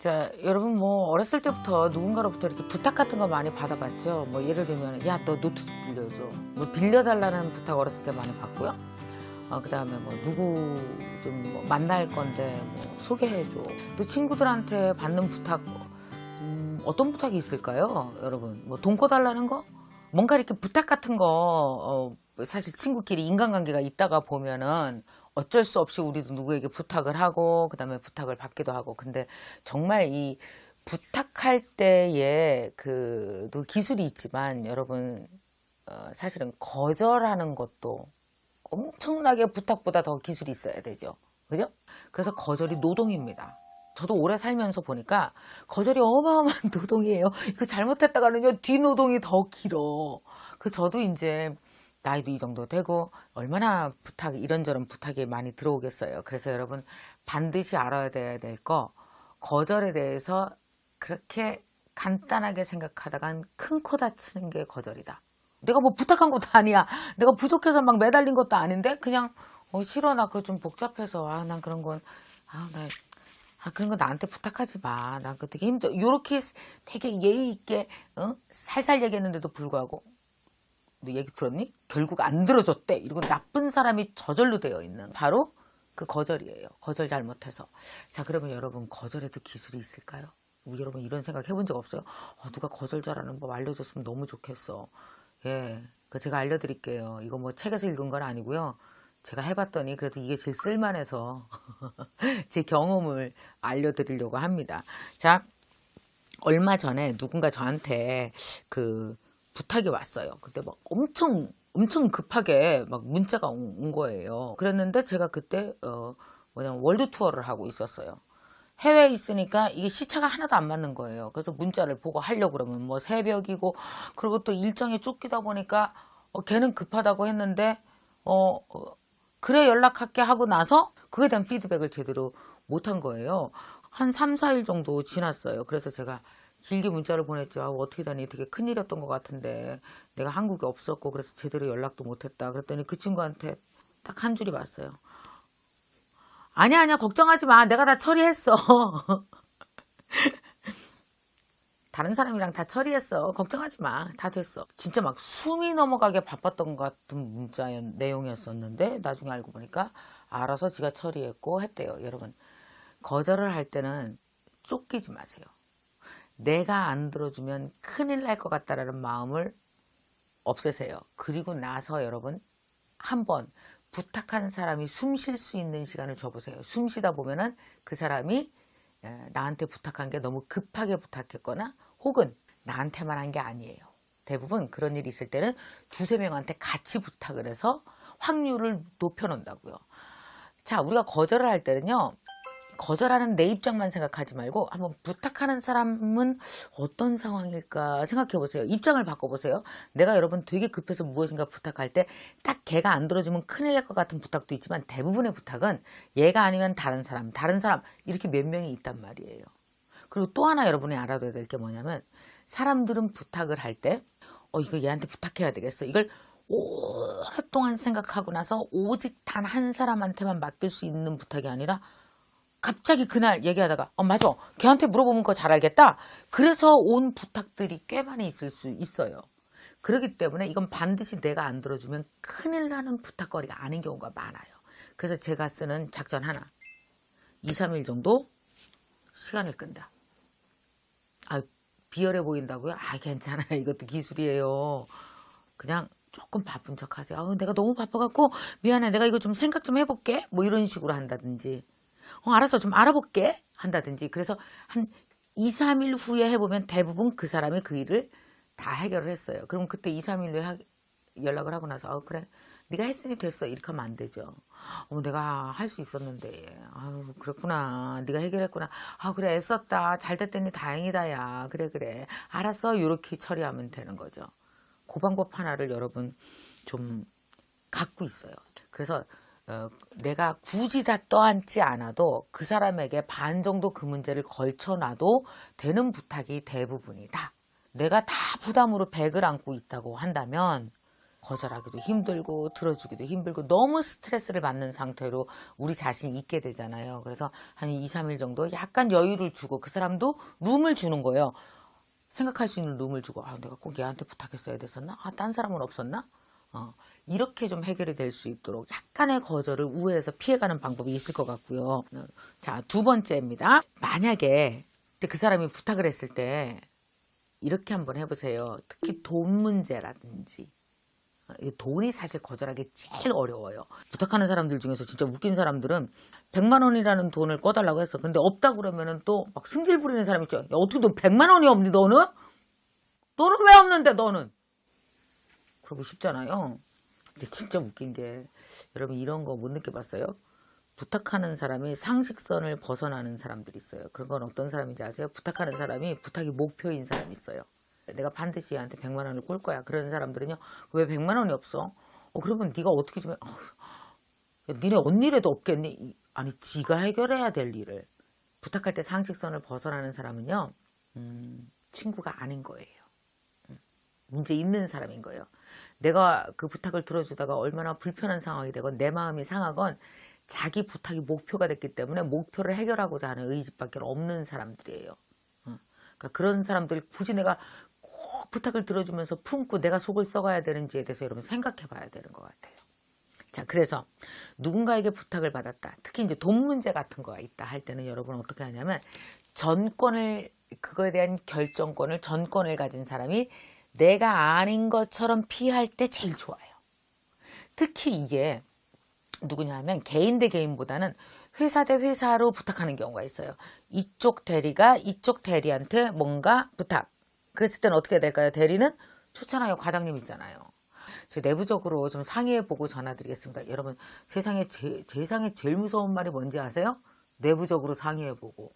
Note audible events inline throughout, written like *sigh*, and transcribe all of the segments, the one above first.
자, 여러분 뭐 어렸을 때부터 누군가로부터 이렇게 부탁 같은 거 많이 받아봤죠. 뭐 예를 들면 야 너 노트 좀 빌려줘. 뭐 빌려달라는 부탁 어렸을 때 많이 받고요. 어, 그다음에 뭐 누구 좀뭐 만날 건데 뭐 소개해줘. 또 친구들한테 받는 부탁 음, 어떤 부탁이 있을까요, 여러분? 뭐 돈 꺼달라는 거? 뭔가 이렇게 부탁 같은 거 어, 사실 친구끼리 인간관계가 있다가 보면은 어쩔 수 없이 우리도 누구에게 부탁을 하고 그다음에 부탁을 받기도 하고 근데 정말 이 부탁할 때의 그도 기술이 있지만 여러분 어, 사실은 거절하는 것도 엄청나게 부탁보다 더 기술이 있어야 되죠. 그죠? 그래서 거절이 노동입니다. 저도 오래 살면서 보니까 거절이 어마어마한 *laughs* 노동이에요. 이거 잘못했다가는요, 뒷노동이 더 길어. 그 저도 이제 나이도 이 정도 되고 얼마나 부탁, 이런저런 부탁이 많이 들어오겠어요. 그래서 여러분 반드시 알아야 돼야 될 거, 거절에 대해서 그렇게 간단하게 생각하다간 큰 코 다치는 게 거절이다. 내가 뭐 부탁한 것도 아니야. 내가 부족해서 막 매달린 것도 아닌데 그냥 어, 싫어 나 그거 좀 복잡해서 아 난 그런 건아 그런 거 나한테 부탁하지 마. 나 그거 되게 힘들어. 요렇게 되게 예의 있게 어? 살살 얘기했는데도 불구하고 너 얘기 들었니? 결국 안 들어줬대. 이러고 나쁜 사람이 저절로 되어 있는 바로 그 거절이에요. 거절 잘못해서. 자, 그러면 여러분 거절에도 기술이 있을까요? 여러분 이런 생각 해본 적 없어요? 어, 누가 거절 잘하는 법 알려줬으면 너무 좋겠어. 예, 그 제가 알려드릴게요. 이거 뭐 책에서 읽은 건 아니고요. 제가 해봤더니 그래도 이게 제일 쓸만해서 *laughs* 제 경험을 알려드리려고 합니다. 자, 얼마 전에 누군가 저한테 그 부탁이 왔어요. 그때 막 엄청 엄청 급하게 막 문자가 온, 온 거예요. 그랬는데 제가 그때 어 뭐냐면 월드 투어를 하고 있었어요. 해외에 있으니까 이게 시차가 하나도 안 맞는 거예요. 그래서 문자를 보고 하려고 그러면 뭐 새벽이고 그리고 또 일정에 쫓기다 보니까 어, 걔는 급하다고 했는데 어, 어, 그래 연락할게 하고 나서 그에 대한 피드백을 제대로 못한 거예요. 한 3, 4일 정도 지났어요. 그래서 제가 길게 문자를 보냈죠. 아, 어떻게 다니 되게 큰일이었던 것 같은데 내가 한국에 없었고 그래서 제대로 연락도 못했다. 그랬더니 그 친구한테 딱 한 줄이 왔어요. 아니야 아니야 걱정하지 마. 내가 다 처리했어. *laughs* 다른 사람이랑 다 처리했어. 걱정하지 마. 다 됐어. 진짜 막 숨이 넘어가게 바빴던 것 같은 문자 내용이었었는데 나중에 알고 보니까 알아서 지가 처리했고 했대요. 여러분 거절을 할 때는 쫓기지 마세요. 내가 안 들어주면 큰일 날 것 같다라는 마음을 없애세요. 그리고 나서 여러분 한번 부탁한 사람이 숨 쉴 수 있는 시간을 줘보세요. 숨 쉬다 보면은 그 사람이 에, 나한테 부탁한 게 너무 급하게 부탁했거나 혹은 나한테만 한 게 아니에요. 대부분 그런 일이 있을 때는 두세 명한테 같이 부탁을 해서 확률을 높여놓는다고요. 자, 우리가 거절을 할 때는요. 거절하는 내 입장만 생각하지 말고 한번 부탁하는 사람은 어떤 상황일까 생각해 보세요. 입장을 바꿔 보세요. 내가 여러분 되게 급해서 무엇인가 부탁할 때 딱 걔가 안 들어주면 큰일 날 것 같은 부탁도 있지만 대부분의 부탁은 얘가 아니면 다른 사람, 다른 사람 이렇게 몇 명이 있단 말이에요. 그리고 또 하나 여러분이 알아둬야 될 게 뭐냐면 사람들은 부탁을 할 때 어, 이거 얘한테 부탁해야 되겠어. 이걸 오랫동안 생각하고 나서 오직 단 한 사람한테만 맡길 수 있는 부탁이 아니라 갑자기 그날 얘기하다가 어 맞아. 걔한테 물어보면 그거 잘 알겠다. 그래서 온 부탁들이 꽤 많이 있을 수 있어요. 그렇기 때문에 이건 반드시 내가 안 들어주면 큰일 나는 부탁거리가 아닌 경우가 많아요. 그래서 제가 쓰는 작전 하나. 2, 3일 정도 시간을 끈다. 아 비열해 보인다고요? 아 괜찮아요. 이것도 기술이에요. 그냥 조금 바쁜 척 하세요. 아, 내가 너무 바빠갖고 미안해. 내가 이거 좀 생각 좀 해볼게. 뭐 이런 식으로 한다든지 어, 알았어. 좀 알아볼게. 한다든지. 그래서 한 2, 3일 후에 해보면 대부분 그 사람이 그 일을 다 해결을 했어요. 그럼 그때 2, 3일 후에 하- 연락을 하고 나서, 어, 그래. 네가 했으니 됐어. 이렇게 하면 안 되죠. 어, 내가 할 수 있었는데. 아유, 그렇구나. 네가 해결했구나. 아, 그래. 애썼다. 잘 됐더니 다행이다, 야. 그래, 그래. 알았어. 이렇게 처리하면 되는 거죠. 그 방법 하나를 여러분 좀 갖고 있어요. 그래서 어, 내가 굳이 다 떠안지 않아도 그 사람에게 반 정도 그 문제를 걸쳐놔도 되는 부탁이 대부분이다. 내가 다 부담으로 100을 안고 있다고 한다면 거절하기도 힘들고 들어주기도 힘들고 너무 스트레스를 받는 상태로 우리 자신이 있게 되잖아요. 그래서 한 2, 3일 정도 약간 여유를 주고 그 사람도 룸을 주는 거예요. 생각할 수 있는 룸을 주고 아, 내가 꼭 얘한테 부탁했어야 됐었나? 아, 딴 사람은 없었나? 어, 이렇게 좀 해결이 될 수 있도록 약간의 거절을 우회해서 피해가는 방법이 있을 것 같고요. 자, 두 번째입니다. 만약에 그 사람이 부탁을 했을 때 이렇게 한번 해보세요. 특히 돈 문제라든지 어, 이 돈이 사실 거절하기 제일 어려워요. 부탁하는 사람들 중에서 진짜 웃긴 사람들은 100만 원이라는 돈을 꺼달라고 했어. 근데 없다 그러면은 또 막 승질 부리는 사람 있죠. 야, 어떻게 너 100만 원이 없니 너는? 너는 왜 없는데 너는? 그러고 싶잖아요. 근데 진짜 웃긴 게 여러분 이런 거 못 느껴봤어요? 부탁하는 사람이 상식선을 벗어나는 사람들이 있어요. 그런 건 어떤 사람인지 아세요? 부탁하는 사람이 부탁이 목표인 사람이 있어요. 내가 반드시 얘한테 100만 원을 꿀 거야. 그런 사람들은요. 왜 100만 원이 없어? 어, 그러면 네가 어떻게 좀 해? 야, 니네 언니라도 없겠니? 이- 아니 지가 해결해야 될 일을 부탁할 때 상식선을 벗어나는 사람은요. 음, 친구가 아닌 거예요. 음, 문제 있는 사람인 거예요. 내가 그 부탁을 들어주다가 얼마나 불편한 상황이 되건 내 마음이 상하건 자기 부탁이 목표가 됐기 때문에 목표를 해결하고자 하는 의지밖에 없는 사람들이에요. 어. 그러니까 그런 사람들 굳이 내가 꼭 부탁을 들어주면서 품고 내가 속을 썩어야 되는지에 대해서 여러분 생각해 봐야 되는 것 같아요. 자, 그래서 누군가에게 부탁을 받았다. 특히 이제 돈 문제 같은 거가 있다 할 때는 여러분 어떻게 하냐면 전권을 그거에 대한 결정권을 전권을 가진 사람이 내가 아닌 것처럼 피할 때 제일 좋아요. 특히 이게 누구냐 하면 개인 대 개인보다는 회사 대 회사로 부탁하는 경우가 있어요. 이쪽 대리가 이쪽 대리한테 뭔가 부탁. 그랬을 때는 어떻게 될까요? 대리는 좋잖아요. 과장님 있잖아요. 제가 내부적으로 좀 상의해보고 전화드리겠습니다. 여러분 세상에 제, 세상에 제일 무서운 말이 뭔지 아세요? 내부적으로 상의해보고.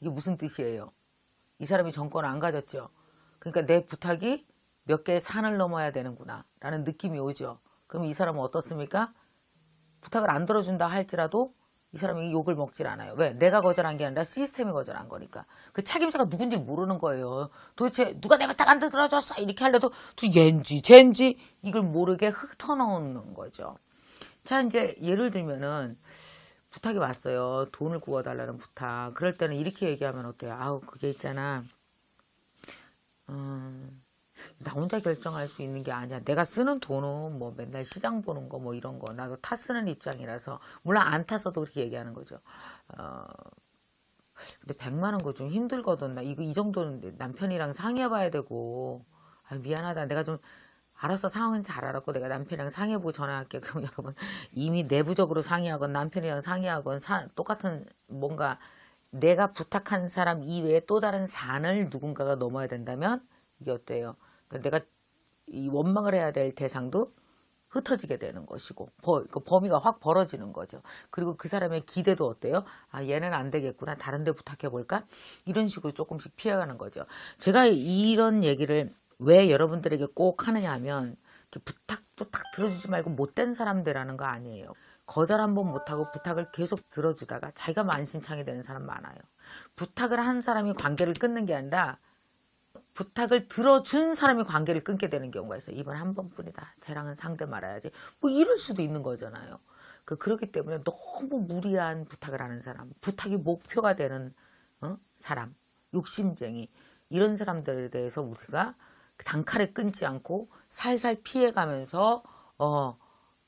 이게 무슨 뜻이에요? 이 사람이 정권 안 가졌죠. 그러니까 내 부탁이 몇 개의 산을 넘어야 되는구나 라는 느낌이 오죠. 그럼 이 사람은 어떻습니까? 부탁을 안 들어준다 할지라도 이 사람이 욕을 먹질 않아요. 왜? 내가 거절한 게 아니라 시스템이 거절한 거니까. 그 책임자가 누군지 모르는 거예요. 도대체 누가 내 부탁 안 들어줬어? 이렇게 하려도 또 얜지 쟨지 이걸 모르게 흩어놓는 거죠. 자 이제 예를 들면은 부탁이 왔어요. 돈을 구워달라는 부탁. 그럴 때는 이렇게 얘기하면 어때요? 아우 그게 있잖아. 음, 나 혼자 결정할 수 있는 게 아니야. 내가 쓰는 돈은 뭐 맨날 시장 보는 거 뭐 이런 거 나도 타 쓰는 입장이라서 물론 안 탔어도 그렇게 얘기하는 거죠. 어, 근데 100만 원 거 좀 힘들거든. 나 이거 이 정도는 남편이랑 상의해 봐야 되고 아, 미안하다. 내가 좀 알았어 상황은 잘 알았고 내가 남편이랑 상의해보고 전화할게. 그럼 *laughs* 여러분 이미 내부적으로 상의하건 남편이랑 상의하건 사- 똑같은 뭔가 내가 부탁한 사람 이외에 또 다른 산을 누군가가 넘어야 된다면 이게 어때요? 그러니까 내가 이 원망을 해야 될 대상도 흩어지게 되는 것이고 버- 그 범위가 확 벌어지는 거죠. 그리고 그 사람의 기대도 어때요? 아 얘는 안 되겠구나. 다른 데 부탁해 볼까? 이런 식으로 조금씩 피해가는 거죠. 제가 이런 얘기를 왜 여러분들에게 꼭 하느냐 하면 부탁도 딱 들어주지 말고 못된 사람들하는 거 아니에요. 거절 한 번 못하고 부탁을 계속 들어주다가 자기가 만신창이 되는 사람 많아요. 부탁을 한 사람이 관계를 끊는 게 아니라 부탁을 들어준 사람이 관계를 끊게 되는 경우가 있어요. 이번 한 번뿐이다. 쟤랑은 상대 말아야지. 뭐 이럴 수도 있는 거잖아요. 그 그렇기 때문에 너무 무리한 부탁을 하는 사람, 부탁이 목표가 되는 어? 사람, 욕심쟁이 이런 사람들에 대해서 우리가 단칼에 끊지 않고 살살 피해가면서 어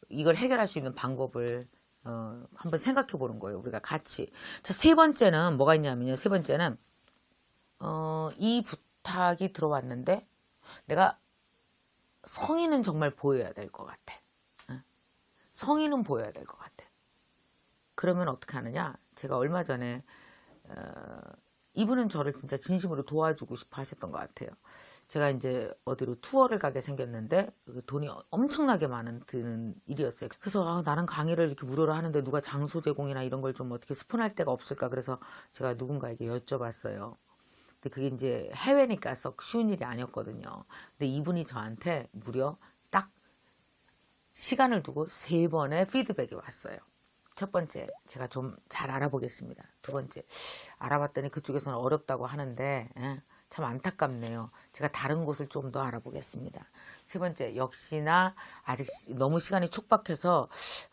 이걸 해결할 수 있는 방법을 어, 한번 생각해 보는 거예요. 우리가 같이. 자, 세 번째는 뭐가 있냐면요. 세 번째는 어, 이 부탁이 들어왔는데 내가 성의는 정말 보여야 될 것 같아. 응? 성의는 보여야 될 것 같아. 그러면 어떻게 하느냐? 제가 얼마 전에 어, 이분은 저를 진짜 진심으로 도와주고 싶어 하셨던 것 같아요. 제가 이제 어디로 투어를 가게 생겼는데 그 돈이 엄청나게 많은 드는 일이었어요. 그래서 아, 나는 강의를 이렇게 무료로 하는데 누가 장소 제공이나 이런 걸 좀 어떻게 스폰할 데가 없을까 그래서 제가 누군가에게 여쭤봤어요. 근데 그게 이제 해외니까 썩 쉬운 일이 아니었거든요. 근데 이분이 저한테 무려 딱 시간을 두고 세 번의 피드백이 왔어요. 첫 번째, 제가 좀 잘 알아보겠습니다. 두 번째, 알아봤더니 그쪽에서는 어렵다고 하는데, 예, 참 안타깝네요. 제가 다른 곳을 좀 더 알아보겠습니다. 세 번째, 역시나 아직 시- 너무 시간이 촉박해서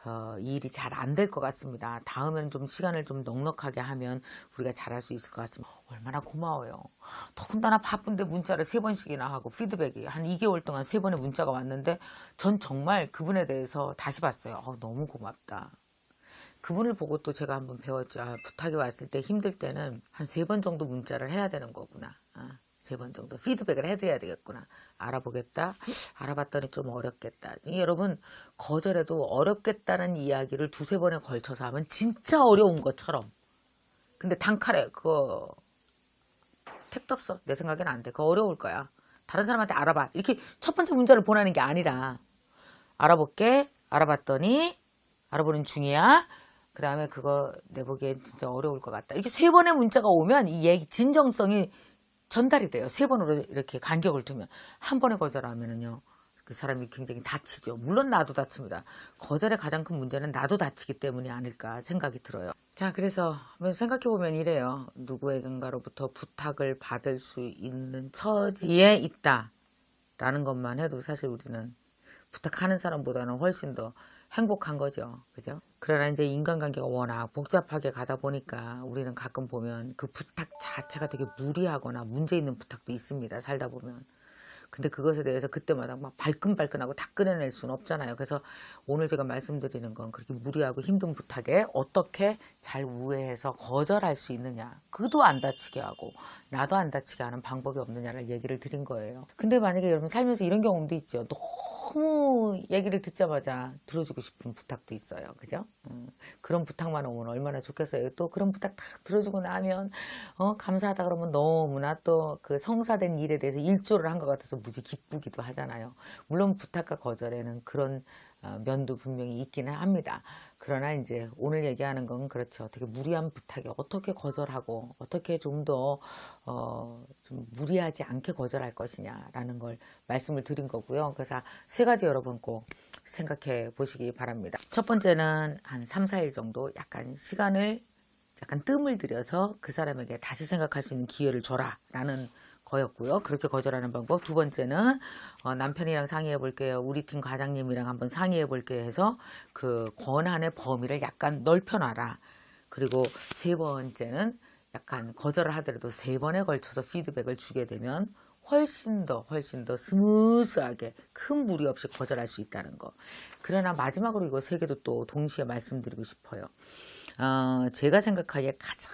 어, 이 일이 잘 안 될 것 같습니다. 다음에는 좀 시간을 좀 넉넉하게 하면 우리가 잘할 수 있을 것 같습니다. 얼마나 고마워요. 더군다나 바쁜데 문자를 세 번씩이나 하고 피드백이 한 2개월 동안 세 번의 문자가 왔는데 전 정말 그분에 대해서 다시 봤어요. 어, 너무 고맙다. 그분을 보고 또 제가 한번 배웠죠. 아, 부탁이 왔을 때 힘들 때는 한 세 번 정도 문자를 해야 되는 거구나. 아, 세번 정도 피드백을 해드려야 되겠구나. 알아보겠다. 알아봤더니 좀 어렵겠다. 이 여러분 거절해도 어렵겠다는 이야기를 두세 번에 걸쳐서 하면 진짜 어려운 것처럼. 근데 단칼에 그거 택도 없어. 내 생각엔 안 돼. 그거 어려울 거야. 다른 사람한테 알아봐. 이렇게 첫 번째 문자를 보내는 게 아니라 알아볼게. 알아봤더니 알아보는 중이야. 그 다음에 그거 내 보기엔 진짜 어려울 것 같다. 이렇게 세 번의 문자가 오면 이 얘기 진정성이 전달이 돼요. 세 번으로 이렇게 간격을 두면 한 번에 거절하면은요. 그 사람이 굉장히 다치죠. 물론 나도 다칩니다. 거절의 가장 큰 문제는 나도 다치기 때문이 아닐까 생각이 들어요. 자, 그래서 한번 생각해 보면 이래요. 누구에겐가로부터 부탁을 받을 수 있는 처지에 있다. 라는 것만 해도 사실 우리는 부탁하는 사람보다는 훨씬 더 행복한 거죠. 그죠? 그러나 이제 인간관계가 워낙 복잡하게 가다 보니까 우리는 가끔 보면 그 부탁 자체가 되게 무리하거나 문제 있는 부탁도 있습니다. 살다 보면. 근데 그것에 대해서 그때마다 막 발끈발끈하고 다 끊어낼 수는 없잖아요. 그래서 오늘 제가 말씀드리는 건 그렇게 무리하고 힘든 부탁에 어떻게 잘 우회해서 거절할 수 있느냐. 그도 안 다치게 하고 나도 안 다치게 하는 방법이 없느냐를 얘기를 드린 거예요. 근데 만약에 여러분 살면서 이런 경험도 있죠. 얘기를 듣자마자 들어주고 싶은 부탁도 있어요. 그죠? 음, 그런 부탁만 오면 얼마나 좋겠어요. 또 그런 부탁 딱 들어주고 나면 어, 감사하다 그러면 너무나 또 그 성사된 일에 대해서 일조를 한 것 같아서 무지 기쁘기도 하잖아요. 물론 부탁과 거절에는 그런 어, 면도 분명히 있기는 합니다. 그러나 이제 오늘 얘기하는 건 그렇죠. 어떻게 무리한 부탁에 어떻게 거절하고 어떻게 좀 더 어, 좀 무리하지 않게 거절할 것이냐라는 걸 말씀을 드린 거고요. 그래서 세 가지 여러분 꼭 생각해 보시기 바랍니다. 첫 번째는 한 3, 4일 정도 약간 시간을 약간 뜸을 들여서 그 사람에게 다시 생각할 수 있는 기회를 줘라 라는 거였고요. 그렇게 거절하는 방법. 두 번째는 어, 남편이랑 상의해 볼게요. 우리 팀 과장님이랑 한번 상의해 볼게요 해서 그 권한의 범위를 약간 넓혀놔라. 그리고 세 번째는 약간 거절을 하더라도 세 번에 걸쳐서 피드백을 주게 되면 훨씬 더 훨씬 더 스무스하게 큰 무리 없이 거절할 수 있다는 거. 그러나 마지막으로 이거 세 개도 또 동시에 말씀드리고 싶어요. 어, 제가 생각하기에 가장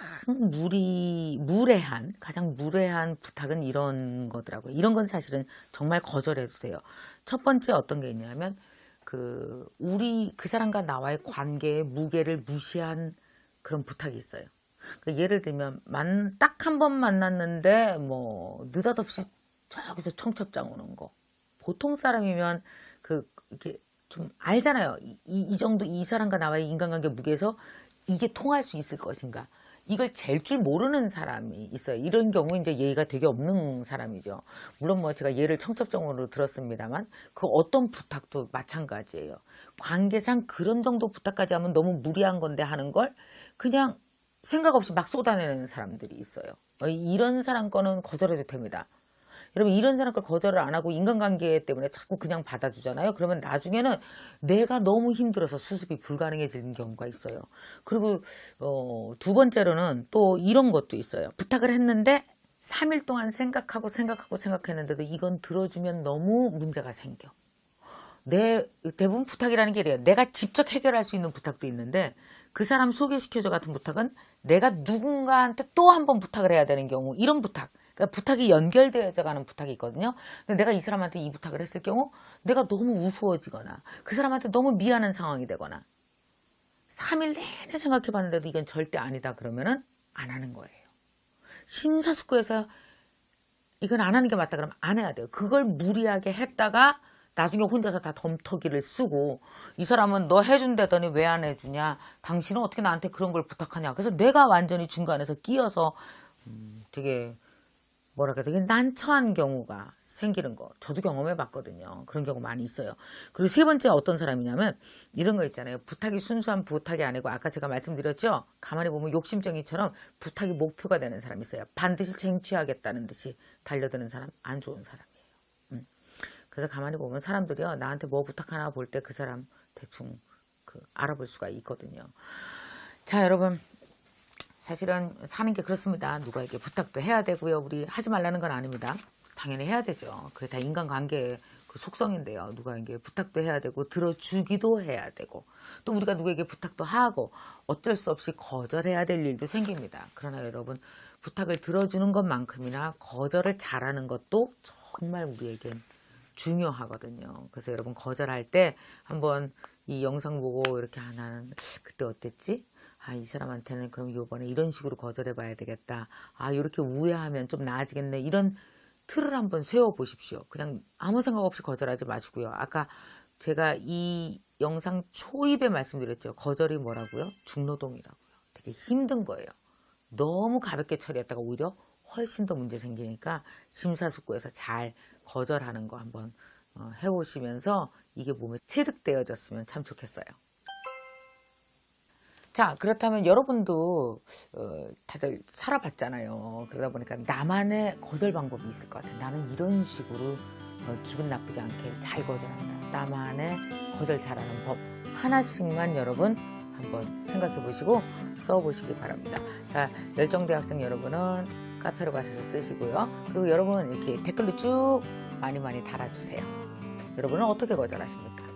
무리, 무례한, 가장 무례한 부탁은 이런 거더라고요. 이런 건 사실은 정말 거절해도 돼요. 첫 번째 어떤 게 있냐면, 그, 우리, 그 사람과 나와의 관계의 무게를 무시한 그런 부탁이 있어요. 그 예를 들면, 만, 딱 한 번 만났는데, 뭐, 느닷없이 저기서 청첩장 오는 거. 보통 사람이면, 그, 이렇게 좀 알잖아요. 이, 이 정도 이 사람과 나와의 인간관계 무게에서 이게 통할 수 있을 것인가. 이걸 잴 줄 모르는 사람이 있어요. 이런 경우 이제 예의가 되게 없는 사람이죠. 물론 뭐 제가 예를 청첩장으로 들었습니다만 그 어떤 부탁도 마찬가지예요. 관계상 그런 정도 부탁까지 하면 너무 무리한 건데 하는 걸 그냥 생각 없이 막 쏟아내는 사람들이 있어요. 어, 이런 사람 거는 거절해도 됩니다. 여러분 이런 사람 걸 거절을 안 하고 인간관계 때문에 자꾸 그냥 받아주잖아요. 그러면 나중에는 내가 너무 힘들어서 수습이 불가능해지는 경우가 있어요. 그리고 어, 두 번째로는 또 이런 것도 있어요. 부탁을 했는데 3일 동안 생각하고 생각하고 생각했는데도 이건 들어주면 너무 문제가 생겨. 내 대부분 부탁이라는 게 이래요. 내가 직접 해결할 수 있는 부탁도 있는데 그 사람 소개시켜줘 같은 부탁은 내가 누군가한테 또 한 번 부탁을 해야 되는 경우 이런 부탁 그러니까 부탁이 연결되어져 가는 부탁이 있거든요. 근데 내가 이 사람한테 이 부탁을 했을 경우 내가 너무 우스워지거나 그 사람한테 너무 미안한 상황이 되거나 3일 내내 생각해 봤는데도 이건 절대 아니다 그러면은 안 하는 거예요. 심사숙고해서 이건 안 하는 게 맞다 그러면 안 해야 돼요. 그걸 무리하게 했다가 나중에 혼자서 다 덤터기를 쓰고 이 사람은 너 해준다더니 왜 안 해주냐 당신은 어떻게 나한테 그런 걸 부탁하냐 그래서 내가 완전히 중간에서 끼어서 음, 되게 뭐랄까 되게 난처한 경우가 생기는 거. 저도 경험해 봤거든요. 그런 경우 많이 있어요. 그리고 세 번째 어떤 사람이냐면 이런 거 있잖아요. 부탁이 순수한 부탁이 아니고 아까 제가 말씀드렸죠? 가만히 보면 욕심쟁이처럼 부탁이 목표가 되는 사람이 있어요. 반드시 쟁취하겠다는 듯이 달려드는 사람 안 좋은 사람이에요. 음. 그래서 가만히 보면 사람들이요 나한테 뭐 부탁하나 볼 때 그 사람 대충 그 알아볼 수가 있거든요. 자 여러분 사실은 사는 게 그렇습니다. 누가에게 부탁도 해야 되고요. 우리 하지 말라는 건 아닙니다. 당연히 해야 되죠. 그게 다 인간관계의 그 속성인데요. 누가에게 부탁도 해야 되고 들어주기도 해야 되고 또 우리가 누구에게 부탁도 하고 어쩔 수 없이 거절해야 될 일도 생깁니다. 그러나 여러분 부탁을 들어주는 것만큼이나 거절을 잘하는 것도 정말 우리에겐 중요하거든요. 그래서 여러분 거절할 때 한번 이 영상 보고 이렇게 아 나는 그때 어땠지? 아, 이 사람한테는 그럼 요번에 이런 식으로 거절해 봐야 되겠다. 아, 이렇게 우회하면 좀 나아지겠네. 이런 틀을 한번 세워 보십시오. 그냥 아무 생각 없이 거절하지 마시고요. 아까 제가 이 영상 초입에 말씀드렸죠. 거절이 뭐라고요? 중노동이라고요. 되게 힘든 거예요. 너무 가볍게 처리했다가 오히려 훨씬 더 문제 생기니까 심사숙고해서 잘 거절하는 거 한번 어, 해보시면서 이게 몸에 체득되어졌으면 참 좋겠어요. 자, 그렇다면 여러분도 어, 다들 살아봤잖아요. 그러다 보니까 나만의 거절 방법이 있을 것 같아요. 나는 이런 식으로 어, 기분 나쁘지 않게 잘 거절한다. 나만의 거절 잘하는 법 하나씩만 여러분 한번 생각해 보시고 써보시기 바랍니다. 자, 열정대학생 여러분은 카페로 가셔서 쓰시고요. 그리고 여러분 이렇게 댓글로 쭉 많이 많이 달아주세요. 여러분은 어떻게 거절하십니까?